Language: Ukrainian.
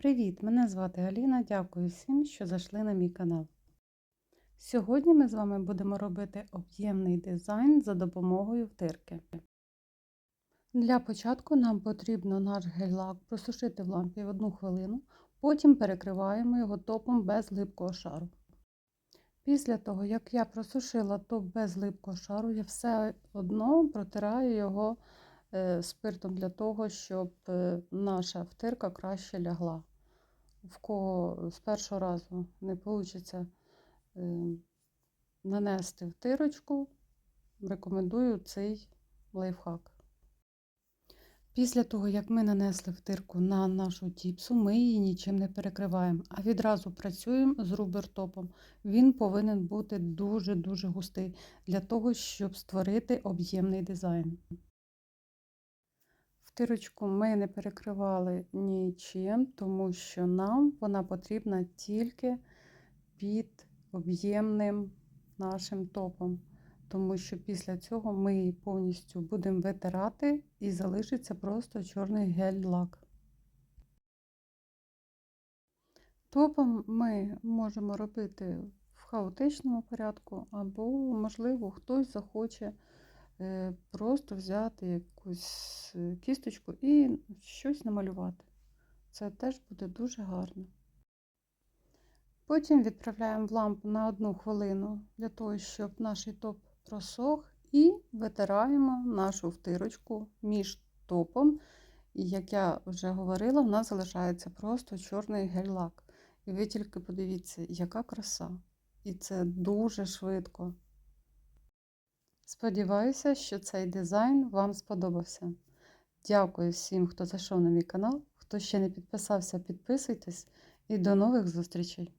Привіт! Мене звати Аліна. Дякую всім, що зайшли на мій канал. Сьогодні ми з вами будемо робити об'ємний дизайн за допомогою втирки. Для початку нам потрібно наш гель-лак просушити в лампі в 1 хвилину, потім перекриваємо його топом без липкого шару. Після того, як я просушила топ без липкого шару, я все одно протираю його е, спиртом для того, щоб е, наша втирка краще лягла. В кого з першого разу не вийде нанести втирочку, рекомендую цей лайфхак. Після того, як ми нанесли втирку на нашу тіпсу, ми її нічим не перекриваємо, а відразу працюємо з рубертопом. Він повинен бути дуже-дуже густий для того, щоб створити об'ємний дизайн. Втирочку ми не перекривали нічим, тому що нам вона потрібна тільки під об'ємним нашим топом тому що після цього ми її повністю будемо витирати і залишиться просто чорний гель-лак. Топом ми можемо робити в хаотичному порядку, або, можливо, хтось захоче просто взяти якусь е, кісточку і щось намалювати. Це теж буде дуже гарно. Потім відправляємо в лампу на одну хвилину для того, щоб наш топ просох і витираємо нашу втирочку між топом. І, як я вже говорила, в нас залишається просто чорний гель-лак. І ви тільки подивіться, яка краса. І це дуже швидко. Сподіваюся, що цей дизайн вам сподобався. Дякую всім, хто зайшов на мій канал. Хто ще не підписався, підписуйтесь і до нових зустрічей!